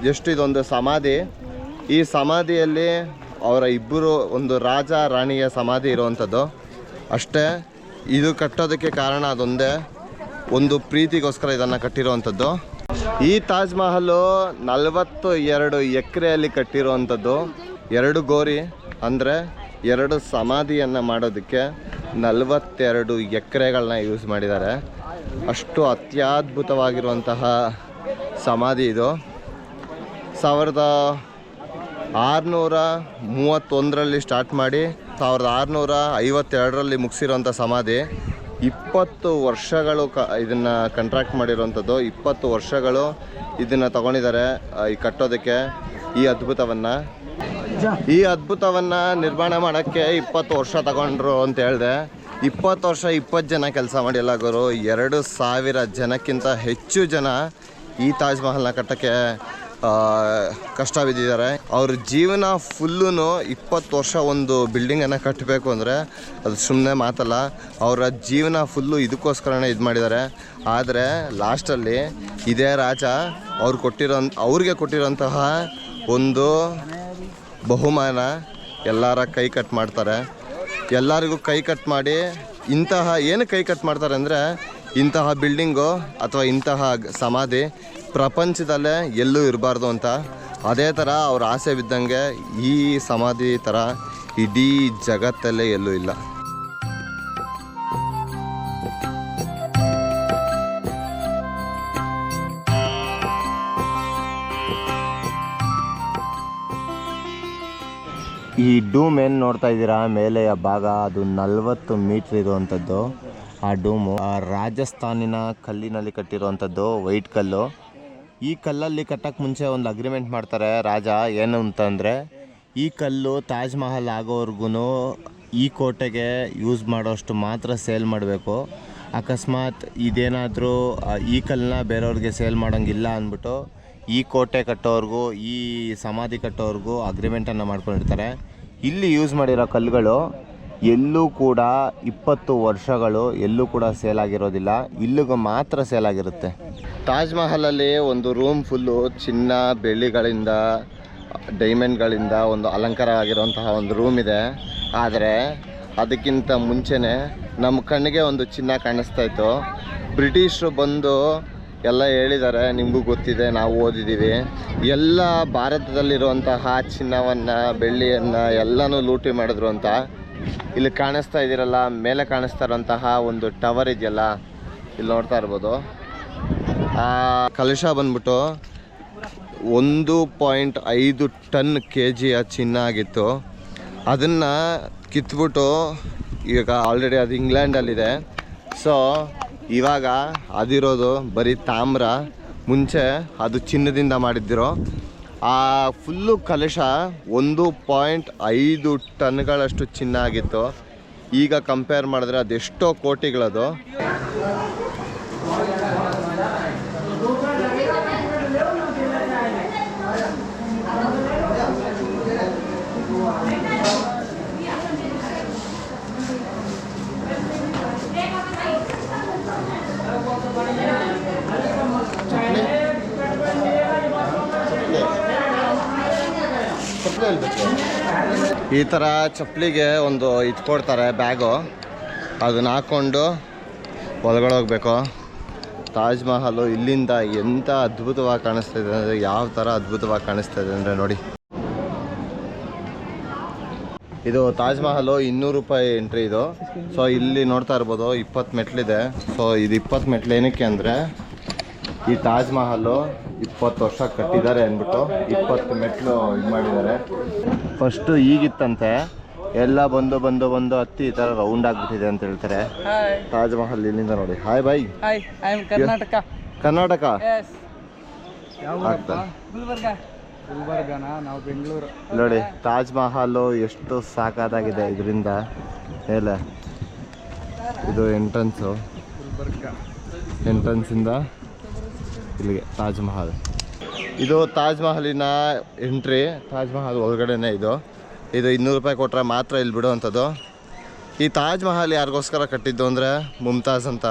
ಜಸ್ಟ್ ಇದೊಂದು ಸಮಾಧಿ. ಈ ಸಮಾಧಿಯಲ್ಲಿ ಅವರ ಇಬ್ಬರು ಒಂದು ರಾಜ ರಾಣಿಯ ಸಮಾಧಿ ಇರುವಂಥದ್ದು. ಅಷ್ಟೇ, ಇದು ಕಟ್ಟೋದಕ್ಕೆ ಕಾರಣ ಅದೊಂದೇ, ಒಂದು ಪ್ರೀತಿಗೋಸ್ಕರ ಇದನ್ನು ಕಟ್ಟಿರುವಂಥದ್ದು. ಈ ತಾಜ್ ಮಹಲು ನಲವತ್ತು ಎರಡು ಎಕರೆಯಲ್ಲಿ ಕಟ್ಟಿರುವಂಥದ್ದು. ಎರಡು ಗೋರಿ ಅಂದರೆ ಎರಡು ಸಮಾಧಿಯನ್ನು ಮಾಡೋದಕ್ಕೆ ನಲವತ್ತೆರಡು ಎಕರೆಗಳನ್ನ ಯೂಸ್ ಮಾಡಿದ್ದಾರೆ. ಅಷ್ಟು ಅತ್ಯದ್ಭುತವಾಗಿರುವಂತಹ ಸಮಾಧಿ ಇದು. ಸಾವಿರದ ಆರುನೂರ ಮೂವತ್ತೊಂದರಲ್ಲಿ ಸ್ಟಾರ್ಟ್ ಮಾಡಿ, ಸಾವಿರದ ಆರುನೂರ ಐವತ್ತೆರಡರಲ್ಲಿ ಮುಗಿಸಿರೋಂಥ ಸಮಾಧಿ. ಇಪ್ಪತ್ತು ವರ್ಷಗಳು ಕ, ಇದನ್ನು ಕಂಟ್ರಾಕ್ಟ್ ಮಾಡಿರುವಂಥದ್ದು ಇಪ್ಪತ್ತು ವರ್ಷಗಳು ಇದನ್ನು ತಗೊಂಡಿದ್ದಾರೆ ಈ ಕಟ್ಟೋದಕ್ಕೆ, ಈ ಅದ್ಭುತವನ್ನು. ಈ ಅದ್ಭುತವನ್ನ ನಿರ್ಮಾಣ ಮಾಡಕ್ಕೆ ಇಪ್ಪತ್ತು ವರ್ಷ ತಗೊಂಡ್ರು ಅಂತ ಹೇಳಿದೆ. ಇಪ್ಪತ್ತು ವರ್ಷ, ಇಪ್ಪತ್ತು ಜನ ಕೆಲಸ ಮಾಡಿಲ್ಲ ಗುರು. ಎರಡು ಸಾವಿರ ಜನಕ್ಕಿಂತ ಹೆಚ್ಚು ಜನ ಈ ತಾಜ್ ಮಹಲ್ನ ಕಟ್ಟಕ್ಕೆ ಕಷ್ಟ ಬಿದ್ದಿದ್ದಾರೆ. ಅವ್ರ ಜೀವನ ಫುಲ್ಲೂ ಇಪ್ಪತ್ತು ವರ್ಷ ಒಂದು ಬಿಲ್ಡಿಂಗನ್ನು ಕಟ್ಟಬೇಕು ಅಂದರೆ ಅದು ಸುಮ್ಮನೆ ಮಾತಲ್ಲ. ಅವರ ಜೀವನ ಫುಲ್ಲು ಇದಕ್ಕೋಸ್ಕರನೇ ಇದು ಮಾಡಿದ್ದಾರೆ. ಆದರೆ ಲಾಸ್ಟಲ್ಲಿ ಇದೇ ರಾಜ ಅವ್ರು ಕೊಟ್ಟಿರೋ ಅವ್ರಿಗೆ ಕೊಟ್ಟಿರೋಂತಹ ಒಂದು ಬಹುಮಾನ ಎಲ್ಲರ ಕೈ ಕಟ್ ಮಾಡ್ತಾರೆ. ಎಲ್ಲರಿಗೂ ಕೈ ಕಟ್ ಮಾಡಿ ಇಂತಹ ಏನು ಕೈ ಕಟ್ ಮಾಡ್ತಾರೆ ಅಂದರೆ ಇಂತಹ ಬಿಲ್ಡಿಂಗು ಅಥವಾ ಇಂತಹ ಸಮಾಧಿ ಪ್ರಪಂಚದಲ್ಲೇ ಎಲ್ಲೂ ಇರಬಾರ್ದು ಅಂತ. ಅದೇ ಥರ ಅವ್ರ ಆಸೆ ಬಿದ್ದಂಗೆ ಈ ಸಮಾಧಿ ಥರ ಇಡೀ ಜಗತ್ತಲ್ಲೇ ಎಲ್ಲೂ ಇಲ್ಲ. ಈ ಡೂಮ್ ಏನು ನೋಡ್ತಾ ಇದ್ದೀರಾ? ಮೇಲೆಯ ಭಾಗ ಅದು ನಲವತ್ತು ಮೀಟ್ರ್ ಇರುವಂಥದ್ದು. ಆ ಡೂಮು, ಆ ರಾಜಸ್ಥಾನಿನ ಕಲ್ಲಿನಲ್ಲಿ ಕಟ್ಟಿರುವಂಥದ್ದು, ವೈಟ್ ಕಲ್ಲು. ಈ ಕಲ್ಲಲ್ಲಿ ಕಟ್ಟಕ್ಕೆ ಮುಂಚೆ ಒಂದು ಅಗ್ರಿಮೆಂಟ್ ಮಾಡ್ತಾರೆ, ರಾಜ, ಏನು ಅಂತಂದರೆ, ಈ ಕಲ್ಲು ತಾಜ್ ಮಹಲ್ ಆಗೋವರೆಗೂ ಈ ಕೋಟೆಗೆ ಯೂಸ್ ಮಾಡೋಷ್ಟು ಮಾತ್ರ ಸೇಲ್ ಮಾಡಬೇಕು. ಅಕಸ್ಮಾತ್ ಇದೇನಾದರೂ ಈ ಕಲ್ಲನ್ನ ಬೇರೆಯವ್ರಿಗೆ ಸೇಲ್ ಮಾಡೋಂಗಿಲ್ಲ ಅಂದ್ಬಿಟ್ಟು ಈ ಕೋಟೆ ಕಟ್ಟೋರಿಗೂ ಈ ಸಮಾಧಿ ಕಟ್ಟೋರಿಗೂ ಅಗ್ರಿಮೆಂಟನ್ನು ಮಾಡ್ಕೊಂಡಿರ್ತಾರೆ. ಇಲ್ಲಿ ಯೂಸ್ ಮಾಡಿರೋ ಕಲ್ಲುಗಳು ಎಲ್ಲೂ ಕೂಡ ಇಪ್ಪತ್ತು ವರ್ಷಗಳು ಎಲ್ಲೂ ಕೂಡ ಸೇಲ್ ಆಗಿರೋದಿಲ್ಲ. ಇಲ್ಲಿಗೂ ಮಾತ್ರ ಸೇಲ್ ಆಗಿರುತ್ತೆ. ತಾಜ್ ಮಹಲಲ್ಲಿ ಒಂದು ರೂಮ್ ಫುಲ್ಲು ಚಿನ್ನ, ಬೆಳ್ಳಿಗಳಿಂದ ಡೈಮಂಡ್ಗಳಿಂದ ಒಂದು ಅಲಂಕಾರ ಆಗಿರುವಂತಹ ಒಂದು ರೂಮ್ ಇದೆ. ಆದರೆ ಅದಕ್ಕಿಂತ ಮುಂಚೆನೇ ನಮ್ಮ ಕಣ್ಣಿಗೆ ಒಂದು ಚಿನ್ನ ಕಾಣಿಸ್ತಾ ಇತ್ತು. ಬ್ರಿಟಿಷರು ಬಂದು ಎಲ್ಲ ಹೇಳಿದ್ದಾರೆ ನಿಮಗೂ ಗೊತ್ತಿದೆ, ನಾವು ಓದಿದ್ದೀವಿ ಎಲ್ಲ ಭಾರತದಲ್ಲಿರುವಂತಹ ಚಿನ್ನವನ್ನು, ಬೆಳ್ಳಿಯನ್ನು ಎಲ್ಲನೂ ಲೂಟಿ ಮಾಡಿದ್ರು ಅಂತ. ಇಲ್ಲಿ ಕಾಣಿಸ್ತಾ ಇದ್ದೀರಲ್ಲ, ಮೇಲೆ ಕಾಣಿಸ್ತಾ ಇರೋಂತಹ ಒಂದು ಟವರ್ ಇದೆಯಲ್ಲ, ಇಲ್ಲಿ ನೋಡ್ತಾ ಇರ್ಬೋದು. ಆ, ಕಲುಷ ಬಂದ್ಬಿಟ್ಟು ಒಂದು ಪಾಯಿಂಟ್ ಐದು ಟನ್ ಕೆ ಜಿಯ ಚಿನ್ನ ಆಗಿತ್ತು. ಅದನ್ನು ಕಿತ್ಬಿಟ್ಟು, ಈಗ ಆಲ್ರೆಡಿ ಅದು ಇಂಗ್ಲೆಂಡಲ್ಲಿದೆ ಸೊ ಇವಾಗ ಅದಿರೋದು ಬರೀ ತಾಮ್ರ, ಮುಂಚೆ ಅದು ಚಿನ್ನದಿಂದ ಮಾಡಿದ್ದಿರೋ, ಆ ಫುಲ್ಲು ಕಲಶ ಒಂದು ಪಾಯಿಂಟ್ ಐದು ಟನ್ಗಳಷ್ಟು ಚಿನ್ನ ಆಗಿತ್ತು. ಈಗ ಕಂಪೇರ್ ಮಾಡಿದ್ರೆ ಅದೆಷ್ಟೋ ಕೋಟಿಗಳದು. ಈ ಥರ ಚಪ್ಪಲಿಗೆ ಒಂದು ಇದು ಕೊಡ್ತಾರೆ ಬ್ಯಾಗು. ಅದನ್ನ ಹಾಕ್ಕೊಂಡು ಒಳಗಡೆ ಹೋಗ್ಬೇಕು. ತಾಜ್ ಮಹಲು ಇಲ್ಲಿಂದ ಎಂಥ ಅದ್ಭುತವಾಗಿ ಕಾಣಿಸ್ತಾ ಇದೆ ಅಂದರೆ ಯಾವ ಥರ ಅದ್ಭುತವಾಗಿ ಕಾಣಿಸ್ತಾ ಇದೆ ಅಂದರೆ ನೋಡಿ. ಇದು ತಾಜ್ ಮಹಲು ಇನ್ನೂರು ರೂಪಾಯಿ ಎಂಟ್ರಿ ಇದು. ಸೊ ಇಲ್ಲಿ ನೋಡ್ತಾ ಇರ್ಬೋದು ಇಪ್ಪತ್ತು ಮೆಟ್ಲಿದೆ. ಸೊ ಇದು ಇಪ್ಪತ್ತು ಮೆಟ್ಲು ಏನಕ್ಕೆ ಅಂದರೆ ಈ ತಾಜ್ ಮಹಲು ಇಪ್ಪತ್ತು ವರ್ಷ ಕಟ್ಟಿದ್ದಾರೆ ಅಂದ್ಬಿಟ್ಟು ಇಪ್ಪತ್ತು ಮೆಟ್ಲು ಇದು ಮಾಡಿದ್ದಾರೆ. ಫಸ್ಟು ಈಗಿತ್ತಂತೆ ಎಲ್ಲ ಬಂದು ಬಂದು ಬಂದು ಹತ್ತಿ ಈ ಥರ ರೌಂಡ್ ಆಗಿಬಿಟ್ಟಿದೆ ಅಂತ ಹೇಳ್ತಾರೆ. ತಾಜ್ ಮಹಲ್ ಇಲ್ಲಿಂದ ನೋಡಿ. Hi bye Karnataka. ಕರ್ನಾಟಕ ನಾವು ಬೆಂಗಳೂರು. ನೋಡಿ ತಾಜ್ ಮಹಲ್ ಎಷ್ಟು ಸಾಕಾದಾಗಿದೆ ಇದರಿಂದ. ಮೇಲೆ ಇದು ಎಂಟ್ರೆನ್ಸು ಎಂಟ್ರೆನ್ಸಿಂದ ಇಲ್ಲಿಗೆ ತಾಜ್ ಮಹಲ್. ಇದು ತಾಜ್ ಮಹಲಿನ ಎಂಟ್ರಿ ತಾಜ್ ಮಹಲ್ ಒಳಗಡೆನೆ ಇದು. ಇದು ಇನ್ನೂರು ರೂಪಾಯಿ ಕೊಟ್ಟರೆ ಮಾತ್ರ ಇಲ್ಲಿ ಬಿಡುವಂಥದ್ದು. ಈ ತಾಜ್ ಮಹಲ್ ಯಾರಿಗೋಸ್ಕರ ಕಟ್ಟಿದ್ದು ಅಂದರೆ ಮುಮ್ತಾಜ್ ಅಂತ.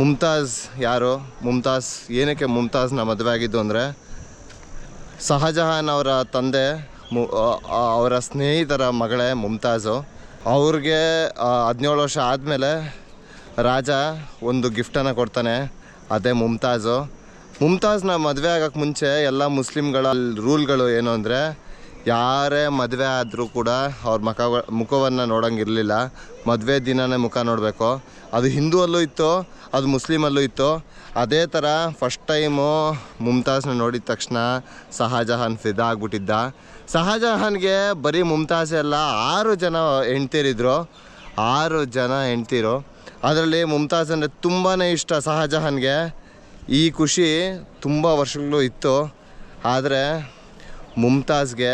ಮುಮ್ತಾಜ್ ಯಾರು? ಮುಮ್ತಾಜ್, ಏನಕ್ಕೆ ಮುಮ್ತಾಜ್ನ ಮದುವೆ ಆಗಿದ್ದು ಅಂದರೆ ಶಹಜಹಾನ್ ಅವರ ತಂದೆ, ಮು ಅವರ ಸ್ನೇಹಿತರ ಮಗಳೇ ಮುಮ್ತಾಜು. ಅವ್ರಿಗೆ ಹದಿನೇಳು ವರ್ಷ ಆದಮೇಲೆ ರಾಜ ಒಂದು ಗಿಫ್ಟನ್ನು ಕೊಡ್ತಾನೆ, ಅದೇ ಮುಮ್ತಾಜು. ಮುಮ್ತಾಜ್ನ ಮದುವೆ ಆಗೋಕ್ಕೆ ಮುಂಚೆ ಎಲ್ಲ ಮುಸ್ಲಿಮ್ಗಳ ರೂಲ್ಗಳು ಏನು ಅಂದರೆ, ಯಾರೇ ಮದುವೆ ಆದರೂ ಕೂಡ ಅವ್ರ ಮುಖ ಮುಖವನ್ನು ನೋಡೋಂಗಿರಲಿಲ್ಲ. ಮದುವೆ ದಿನನೇ ಮುಖ ನೋಡಬೇಕು. ಅದು ಹಿಂದೂವಲ್ಲೂ ಇತ್ತು, ಅದು ಮುಸ್ಲಿಮಲ್ಲೂ ಇತ್ತು. ಅದೇ ಥರ ಫಸ್ಟ್ ಟೈಮು ಮುಮ್ತಾಜ್ನ ನೋಡಿದ ತಕ್ಷಣ ಶಹಜಹಾನ್ ಫಿದಾ ಆಗ್ಬಿಟ್ಟಿದ್ದ. ಶಹಜಹಾನ್ಗೆ ಬರೀ ಮುಮ್ತಾಜ್ ಎಲ್ಲ ಆರು ಜನ ಹೆಣ್ತಿರಿದ್ರು ಆರು ಜನ ಹೆಣ್ತಿರು ಅದರಲ್ಲಿ ಮುಮ್ತಾಜ್ ಅಂದರೆ ತುಂಬಾ ಇಷ್ಟ ಶಹಜಹಾನ್ಗೆ. ಈ ಖುಷಿ ತುಂಬ ವರ್ಷಗಳು ಇತ್ತು. ಆದರೆ ಮುಮ್ತಾಜ್ಗೆ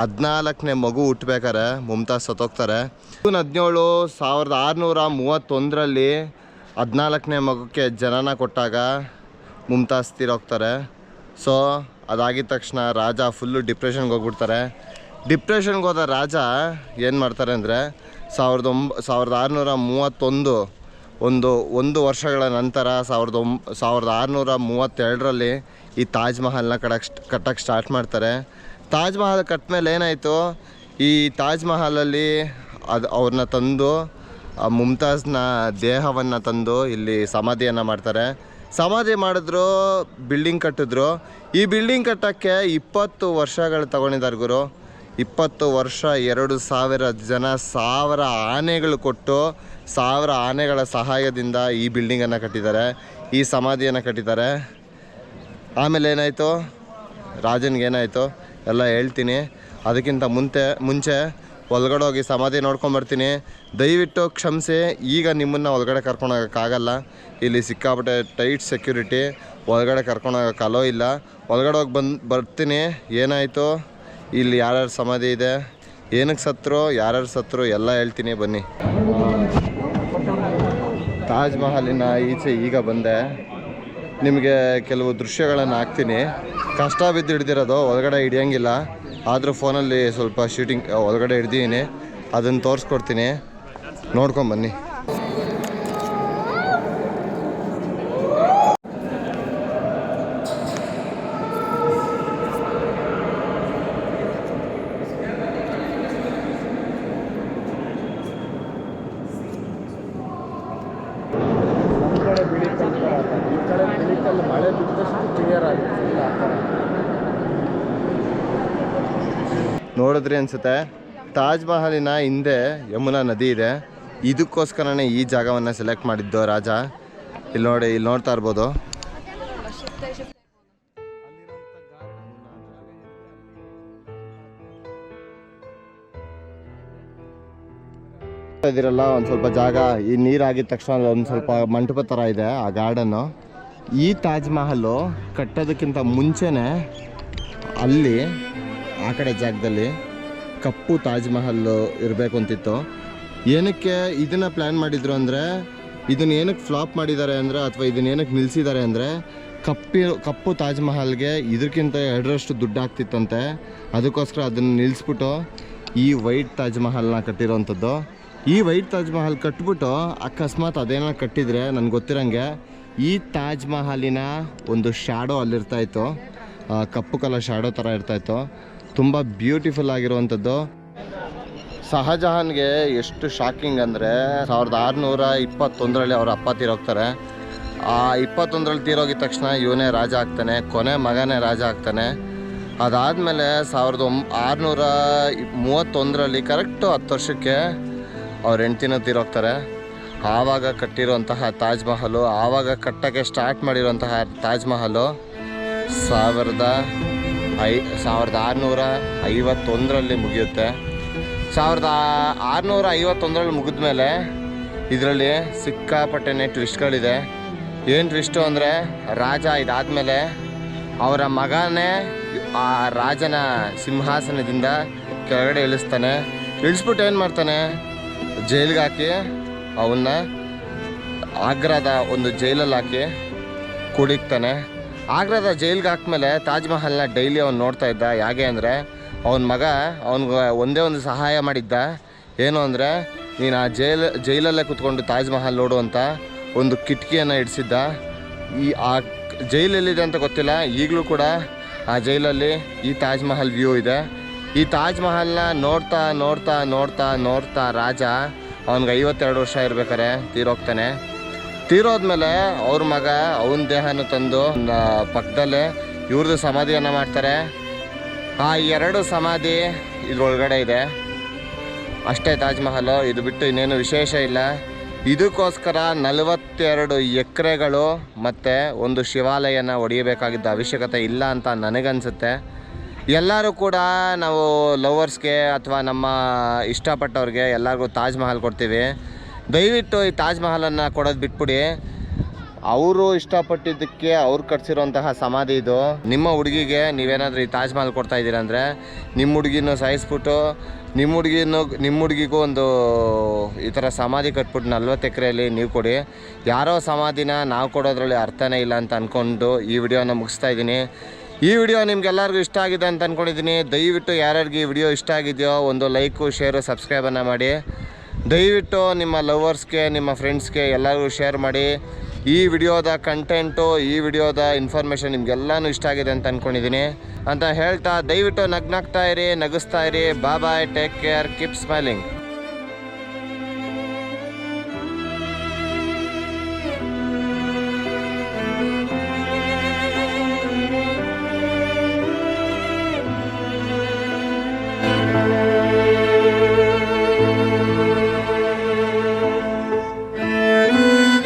ಹದಿನಾಲ್ಕನೇ ಮಗು ಹುಟ್ಟಬೇಕಾರೆ ಮುಮ್ತಾಜ್ ಸತ್ತೋಗ್ತಾರೆ. ಜೂನ್ ಹದಿನೇಳು ಸಾವಿರದ ಆರುನೂರ ಮೂವತ್ತೊಂದರಲ್ಲಿ ಹದಿನಾಲ್ಕನೇ ಮಗುಕ್ಕೆ ಜನನ ಕೊಟ್ಟಾಗ ಮುಮ್ತಾಜ್ ತೀರೋಗ್ತಾರೆ. ಸೊ ಅದಾಗಿದ ತಕ್ಷಣ ರಾಜ ಫುಲ್ಲು ಡಿಪ್ರೆಷನ್ಗೆ ಹೋಗ್ಬಿಡ್ತಾರೆ. ಡಿಪ್ರೆಷನ್ಗೆ ಹೋದ ರಾಜ ಏನು ಮಾಡ್ತಾರೆ ಅಂದರೆ ಸಾವಿರದ ಒಂಬ, ಸಾವಿರದ ಆರುನೂರ ಮೂವತ್ತೊಂದು ಒಂದು ಒಂದು ವರ್ಷಗಳ ನಂತರ ಸಾವಿರದ ಒಂಬ ಸಾವಿರದ ಆರುನೂರ ಮೂವತ್ತೆರಡರಲ್ಲಿ ಈ ತಾಜ್ ಮಹಲ್ನ ಕಡಕ್ಕೆ ಕಟ್ಟಕ್ಕೆ ಸ್ಟಾರ್ಟ್ ಮಾಡ್ತಾರೆ. ತಾಜ್ ಮಹಲ್ ಕಟ್ಟ ಮೇಲೆ ಏನಾಯಿತು? ಈ ತಾಜ್ ಮಹಲಲ್ಲಿ ಅದು, ಅವ್ರನ್ನ ತಂದು ಮುಮ್ತಾಜ್ನ ದೇಹವನ್ನು ತಂದು ಇಲ್ಲಿ ಸಮಾಧಿಯನ್ನು ಮಾಡ್ತಾರೆ. ಸಮಾಧಿ ಮಾಡಿದ್ರು, ಬಿಲ್ಡಿಂಗ್ ಕಟ್ಟಿದ್ರು. ಈ ಬಿಲ್ಡಿಂಗ್ ಕಟ್ಟೋಕ್ಕೆ ಇಪ್ಪತ್ತು ವರ್ಷಗಳು ತಗೊಂಡಿದ್ದಾರೆ ಗುರು. ಇಪ್ಪತ್ತು ವರ್ಷ ಎರಡು ಸಾವಿರ ಜನ ಸಾವಿರ ಆನೆಗಳು ಕೊಟ್ಟು ಸಾವಿರ ಆನೆಗಳ ಸಹಾಯದಿಂದ ಈ ಬಿಲ್ಡಿಂಗನ್ನು ಕಟ್ಟಿದ್ದಾರೆ, ಈ ಸಮಾಧಿಯನ್ನು ಕಟ್ಟಿದ್ದಾರೆ. ಆಮೇಲೆ ಏನಾಯಿತು? ರಾಜನಿಗೆ ಏನಾಯಿತು? ಎಲ್ಲ ಹೇಳ್ತೀನಿ. ಅದಕ್ಕಿಂತ ಮುಂತೆ ಮುಂಚೆ ಒಳಗಡೆ ಹೋಗಿ ಸಮಾಧಿ ನೋಡ್ಕೊಂಬರ್ತೀನಿ ದಯವಿಟ್ಟು ಕ್ಷಮಿಸಿ, ಈಗ ನಿಮ್ಮನ್ನು ಒಳಗಡೆ ಕರ್ಕೊಂಡೋಗೋಕ್ಕಾಗಲ್ಲ ಇಲ್ಲಿ ಸಿಕ್ಕಾಪಟ್ಟೆ ಟೈಟ್ ಸೆಕ್ಯೂರಿಟಿ, ಒಳಗಡೆ ಕರ್ಕೊಂಡೋಗೋಕ್ಕೆ ಅಲೋ ಇಲ್ಲ. ಒಳಗಡೆ ಹೋಗಿ ಬಂದು, ಬರ್ತೀನಿ. ಏನಾಯಿತು? ಇಲ್ಲಿ ಯಾರ್ಯಾರು ಸಮಾಧಿ ಇದೆ? ಏನಕ್ಕೆ ಸತ್ರು? ಯಾರ್ಯಾರು ಸತ್ರು? ಎಲ್ಲ ಹೇಳ್ತೀನಿ, ಬನ್ನಿ. ತಾಜ್ ಮಹಲಿನ ಈಚೆ ಈಗ ಬಂದೆ. ನಿಮಗೆ ಕೆಲವು ದೃಶ್ಯಗಳನ್ನು ಹಾಕ್ತೀನಿ. ಕಷ್ಟ ಬಿದ್ದು ಹಿಡ್ದಿರೋದು ಒಳಗಡೆ ಹಿಡಿಯೋಂಗಿಲ್ಲ. ಆದರೂ ಫೋನಲ್ಲಿ ಸ್ವಲ್ಪ ಶೂಟಿಂಗ್, ಒಳಗಡೆ ಹಿಡ್ದಿದ್ದೀನಿ ಅದನ್ನು ತೋರಿಸ್ಕೊಡ್ತೀನಿ. ನೋಡ್ಕೊಂಬನ್ನಿ ಕಲ್ಲು ಮಳೆ ಬಿದ್ದಷ್ಟು ಕ್ಲಿಯರ್ ಆಗುತ್ತೆ ಆ ಥರ. ನೋಡಿದ್ರಿ ಅನ್ಸುತ್ತೆ, ತಾಜ್ ಮಹಲಿನ ಹಿಂದೆ ಯಮುನಾ ನದಿ ಇದೆ. ಇದಕ್ಕೋಸ್ಕರನೇ ಈ ಜಾಗವನ್ನು ಸೆಲೆಕ್ಟ್ ಮಾಡಿದ್ದು ರಾಜ. ಇಲ್ಲಿ ನೋಡಿ, ಇಲ್ಲಿ ನೋಡ್ತಾ ಇರ್ಬೋದು. ಇದಿರಲ್ಲ ಒಂದು ಸ್ವಲ್ಪ ಜಾಗ, ಈ ನೀರಾಗಿದ ತಕ್ಷಣ ಒಂದು ಸ್ವಲ್ಪ ಮಂಟಪ ಥರ ಇದೆ ಆ ಗಾರ್ಡನ್ನು ಈ ತಾಜ್ ಮಹಲ್ ಕಟ್ಟೋದಕ್ಕಿಂತ ಮುಂಚೆನೇ ಅಲ್ಲಿ, ಆ ಕಡೆ ಜಾಗದಲ್ಲಿ ಕಪ್ಪು ತಾಜ್ ಮಹಲ್ ಇರಬೇಕು ಅಂತಿತ್ತು. ಏನಕ್ಕೆ ಇದನ್ನು ಪ್ಲ್ಯಾನ್ ಮಾಡಿದ್ರು ಅಂದರೆ, ಇದನ್ನ ಏನಕ್ಕೆ ಫ್ಲಾಪ್ ಮಾಡಿದ್ದಾರೆ ಅಂದರೆ, ಅಥವಾ ಇದನ್ನ ಏನಕ್ಕೆ ನಿಲ್ಲಿಸಿದ್ದಾರೆ ಅಂದರೆ, ಕಪ್ಪಿ, ಕಪ್ಪು ತಾಜ್ ಮಹಲ್ಗೆ ಇದಕ್ಕಿಂತ ಎರಡರಷ್ಟು ದುಡ್ಡು ಆಗ್ತಿತ್ತಂತೆ. ಅದಕ್ಕೋಸ್ಕರ ಅದನ್ನು ನಿಲ್ಲಿಸ್ಬಿಟ್ಟು ಈ ವೈಟ್ ತಾಜ್ ಮಹಲ್ನ ಕಟ್ಟಿರೋವಂಥದ್ದು ಈ ವೈಟ್ ತಾಜ್ ಮಹಲ್ ಕಟ್ಬಿಟ್ಟು ಅಕಸ್ಮಾತ್ ಅದೇನೋ ಕಟ್ಟಿದರೆ, ನನಗೆ ಗೊತ್ತಿರಂಗೆ ಈ ತಾಜ್ ಮಹಲಿನ ಒಂದು ಶ್ಯಾಡೋ ಅಲ್ಲಿರ್ತಾ ಇತ್ತು. ಕಪ್ಪು ಕಲರ್ ಶ್ಯಾಡೋ ಥರ ಇರ್ತಾಯಿತ್ತು ತುಂಬ ಬ್ಯೂಟಿಫುಲ್ ಆಗಿರುವಂಥದ್ದು. ಶಹಜಹಾನ್ಗೆ ಎಷ್ಟು ಶಾಕಿಂಗ್ ಅಂದರೆ ಸಾವಿರದ ಆರುನೂರ ಇಪ್ಪತ್ತೊಂದರಲ್ಲಿ ಅವ್ರ ಅಪ್ಪ ತೀರೋಗ್ತಾರೆ. ಆ ಇಪ್ಪತ್ತೊಂದರಲ್ಲಿ ತೀರೋಗಿದ ತಕ್ಷಣ ಇವನೇ ರಾಜ ಆಗ್ತಾನೆ, ಕೊನೆ ಮಗನೇ ರಾಜ ಆಗ್ತಾನೆ. ಅದಾದಮೇಲೆ ಸಾವಿರದ ಒಂಬ ಆರುನೂರ ಮೂವತ್ತೊಂದರಲ್ಲಿ ಕರೆಕ್ಟು ಹತ್ತು ವರ್ಷಕ್ಕೆ ಅವ್ರ ಹೆಂಡ್ತಿನ ತೀರೋಗ್ತಾರೆ. ಆವಾಗ ಕಟ್ಟಿರುವಂತಹ ತಾಜ್ ಮಹಲು, ಆವಾಗ ಕಟ್ಟಕ್ಕೆ ಸ್ಟಾರ್ಟ್ ಮಾಡಿರುವಂತಹ ತಾಜ್ ಮಹಲು ಸಾವಿರದ ಐ, ಸಾವಿರದ ಆರುನೂರ ಐವತ್ತೊಂದರಲ್ಲಿ ಮುಗಿಯುತ್ತೆ. ಸಾವಿರದ ಆರುನೂರ ಐವತ್ತೊಂದರಲ್ಲಿ ಮುಗಿದ ಮೇಲೆ ಇದರಲ್ಲಿ ಸಿಕ್ಕಾಪಟ್ಟೆನೇ ಟ್ವಿಸ್ಟ್ಗಳಿದೆ ಏನು ಟ್ವಿಸ್ಟು ಅಂದರೆ ರಾಜ ಇದಾದಮೇಲೆ ಅವರ ಮಗನೇ ಆ ರಾಜನ ಸಿಂಹಾಸನದಿಂದ ಕೆಳಗಡೆ ಇಳಿಸ್ತಾನೆ. ಇಳಿಸ್ಬಿಟ್ಟು ಏನು ಮಾಡ್ತಾನೆ? ಜೈಲಿಗೆ ಹಾಕಿ ಅವನ್ನ ಆಗ್ರಾದ ಒಂದು ಜೈಲಲ್ಲಿ ಹಾಕಿ ಕುಡಿಕ್ತಾನೆ. ಆಗ್ರಾದ ಜೈಲ್ಗೆ ಹಾಕ್ಮೇಲೆ ತಾಜ್ ಮಹಲ್ನ ಡೈಲಿ ಅವ್ನು ನೋಡ್ತಾ ಇದ್ದ. ಹೇಗೆ ಅಂದರೆ ಅವನ ಮಗ ಅವನಿಗೆ ಒಂದೇ ಒಂದು ಸಹಾಯ ಮಾಡಿದ್ದ. ಏನು ಅಂದರೆ ನೀನು ಆ ಜೈಲ್, ಜೈಲಲ್ಲೇ ಕುತ್ಕೊಂಡು ತಾಜ್ ಮಹಲ್ ನೋಡು ಅಂತ ಒಂದು ಕಿಟಕಿಯನ್ನು ಇಡಿಸಿದ್ದ. ಈ ಆ ಜೈಲಲ್ಲಿದೆ ಅಂತ ಗೊತ್ತಿಲ್ಲ. ಈಗಲೂ ಕೂಡ ಆ ಜೈಲಲ್ಲಿ ಈ ತಾಜ್ ಮಹಲ್ ವ್ಯೂ ಇದೆ. ಈ ತಾಜ್ ಮಹಲ್ನ ನೋಡ್ತಾ ನೋಡ್ತಾ ನೋಡ್ತಾ ನೋಡ್ತಾ ರಾಜ ಅವನಿಗೆ ಐವತ್ತೆರಡು ವರ್ಷ ಇರ್ಬೇಕಾರೆ, ತೀರೋಗ್ತಾನೆ. ತೀರೋದ್ಮೇಲೆ ಅವ್ರ ಮಗ ಅವನ ದೇಹನ ತಂದು ಪಕ್ಕದಲ್ಲೇ ಇವ್ರದ್ದು ಸಮಾಧಿಯನ್ನು ಮಾಡ್ತಾರೆ. ಆ ಎರಡು ಸಮಾಧಿ ಇದ್ರೊಳಗಡೆ ಇದೆ. ಅಷ್ಟೇ ತಾಜ್ ಮಹಲು ಇದು ಬಿಟ್ಟು ಇನ್ನೇನು ವಿಶೇಷ ಇಲ್ಲ. ಇದಕ್ಕೋಸ್ಕರ ನಲವತ್ತೆರಡು ಎಕರೆಗಳು ಮತ್ತು ಒಂದು ಶಿವಾಲಯನ ಒಡೆಯಬೇಕಾಗಿದ್ದ ಅವಶ್ಯಕತೆ ಇಲ್ಲ ಅಂತ ನನಗನ್ಸುತ್ತೆ. ಎಲ್ಲರೂ ಕೂಡ ನಾವು ಲವರ್ಸ್ಗೆ ಅಥವಾ ನಮ್ಮ ಇಷ್ಟಪಟ್ಟವ್ರಿಗೆ ಎಲ್ಲರಿಗೂ ತಾಜ್ ಮಹಲ್ ಕೊಡ್ತೀವಿ. ದಯವಿಟ್ಟು ಈ ತಾಜ್ ಮಹಲನ್ನು ಕೊಡೋದು ಬಿಟ್ಬಿಡಿ. ಅವರು ಇಷ್ಟಪಟ್ಟಿದ್ದಕ್ಕೆ ಅವ್ರು ಕಟ್ಸಿರೋಂತಹ ಸಮಾಧಿ ಇದು. ನಿಮ್ಮ ಹುಡುಗಿಗೆ ನೀವೇನಾದರೂ ಈ ತಾಜ್ ಮಹಲ್ ಕೊಡ್ತಾ ಇದ್ದೀರಂದರೆ ನಿಮ್ಮ ಹುಡುಗಿನೂ ಸಾಯಿಸ್ಬಿಟ್ಟು, ನಿಮ್ಮ ಹುಡುಗಿನೂ, ನಿಮ್ಮ ಹುಡುಗಿಗೂ ಒಂದು ಈ ಥರ ಸಮಾಧಿ ಕಟ್ಬಿಟ್ಟು ನಲ್ವತ್ತು ಎಕರೆಯಲ್ಲಿ ನೀವು ಕೊಡಿ. ಯಾರೋ ಸಮಾಧಿನ ನಾವು ಕೊಡೋದ್ರಲ್ಲಿ ಅರ್ಥನೇ ಇಲ್ಲ ಅಂತ ಅಂದ್ಕೊಂಡು ಈ ವಿಡಿಯೋನ ಮುಗಿಸ್ತಾ ಇದ್ದೀನಿ. ಈ ವಿಡಿಯೋ ನಿಮ್ಗೆಲ್ಲರಿಗೂ ಇಷ್ಟ ಆಗಿದೆ ಅಂತ ಅಂದ್ಕೊಂಡಿದ್ದೀನಿ ದಯವಿಟ್ಟು ಯಾರ್ಯಾರಿಗೆ ಈ ವಿಡಿಯೋ ಇಷ್ಟ ಆಗಿದೆಯೋ ಒಂದು ಲೈಕು, ಶೇರು ಸಬ್ಸ್ಕ್ರೈಬನ್ನು ಮಾಡಿ. ದಯವಿಟ್ಟು ನಿಮ್ಮ ಲವರ್ಸ್ಗೆ, ನಿಮ್ಮ ಫ್ರೆಂಡ್ಸ್ಗೆ ಎಲ್ಲರಿಗೂ ಶೇರ್ ಮಾಡಿ. ಈ ವಿಡಿಯೋದ ಕಂಟೆಂಟು, ಈ ವಿಡಿಯೋದ ಇನ್ಫಾರ್ಮೇಷನ್ ನಿಮ್ಗೆಲ್ಲನೂ ಇಷ್ಟ ಆಗಿದೆ ಅಂತ ಅಂದ್ಕೊಂಡಿದ್ದೀನಿ ಅಂತ ಹೇಳ್ತಾ ದಯವಿಟ್ಟು ನಗ್ನಾಗ್ತಾ ಇರಿ, ನಗಿಸ್ತಾ ಇರಿ. Bye take care keep smiling